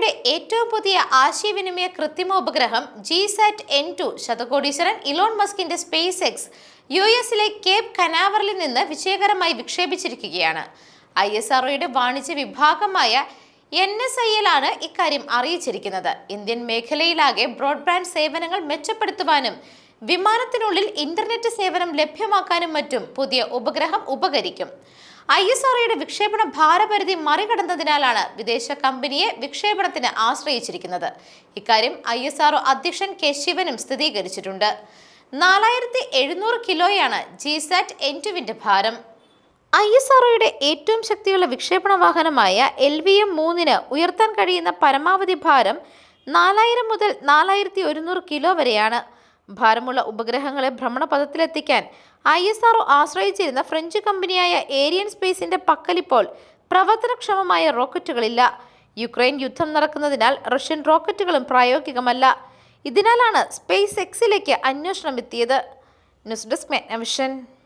ഒയുടെ ഏറ്റവും പുതിയ ആശയവിനിമയ കൃത്രിമ ഉപഗ്രഹം ജി സാറ്റ് എൻ ടു ശതകോടീശ്വരൻ ഇലോൺ മസ്കിന്റെ സ്പേസ് എക്സ് യു എസിലെ കേപ്പ് കനാവറിൽ നിന്ന് വിജയകരമായി വിക്ഷേപിച്ചിരിക്കുകയാണ്. ഐ എസ് ആർഒയുടെ വാണിജ്യ വിഭാഗമായ എൻ എസ് ഐ ആണ് ഇക്കാര്യം അറിയിച്ചിരിക്കുന്നത്. ഇന്ത്യൻ മേഖലയിലാകെ ബ്രോഡ്ബാൻഡ് സേവനങ്ങൾ മെച്ചപ്പെടുത്തുവാനും വിമാനത്തിനുള്ളിൽ ഇന്റർനെറ്റ് സേവനം ലഭ്യമാക്കാനും മറ്റും പുതിയ ഉപഗ്രഹം ഉപകരിക്കും. ഐ എസ് ആർഒയുടെ വിക്ഷേപണ ഭാരപരിധി മറികടന്നതിനാലാണ് വിദേശ കമ്പനിയെ വിക്ഷേപണത്തിന് ആശ്രയിച്ചിരിക്കുന്നത്. ഇക്കാര്യം ഐ എസ് ആർഒ അധ്യക്ഷൻ കെ ശിവനും സ്ഥിരീകരിച്ചിട്ടുണ്ട്. നാലായിരത്തി എഴുന്നൂറ് കിലോയാണ് ജി സാറ്റ് ടുവിന്റെ ഭാരം. ഐ എസ് ആർഒയുടെ ഏറ്റവും ശക്തിയുള്ള വിക്ഷേപണ വാഹനമായ എൽ വി എം മൂന്നിന് ഉയർത്താൻ കഴിയുന്ന പരമാവധി ഭാരം നാലായിരം മുതൽ നാലായിരത്തി ഒരുന്നൂറ് കിലോ വരെയാണ്. ഭാരമുള്ള ഉപഗ്രഹങ്ങളെ ഭ്രമണപഥത്തിലെത്തിക്കാൻ ഐ എസ് ആർഒ ആശ്രയിച്ചിരുന്ന ഫ്രഞ്ച് കമ്പനിയായ ഏരിയൻ സ്പേസിന്റെ പക്കലിപ്പോൾ പ്രവർത്തനക്ഷമമായ റോക്കറ്റുകളില്ല. യുക്രൈൻ യുദ്ധം നടക്കുന്നതിനാൽ റഷ്യൻ റോക്കറ്റുകളും പ്രായോഗികമല്ല. ഇതിനാലാണ് സ്പേസ് എക്സിലേക്ക് അന്വേഷണം എത്തിയത്. News desk മെഗ്നവിഷൻ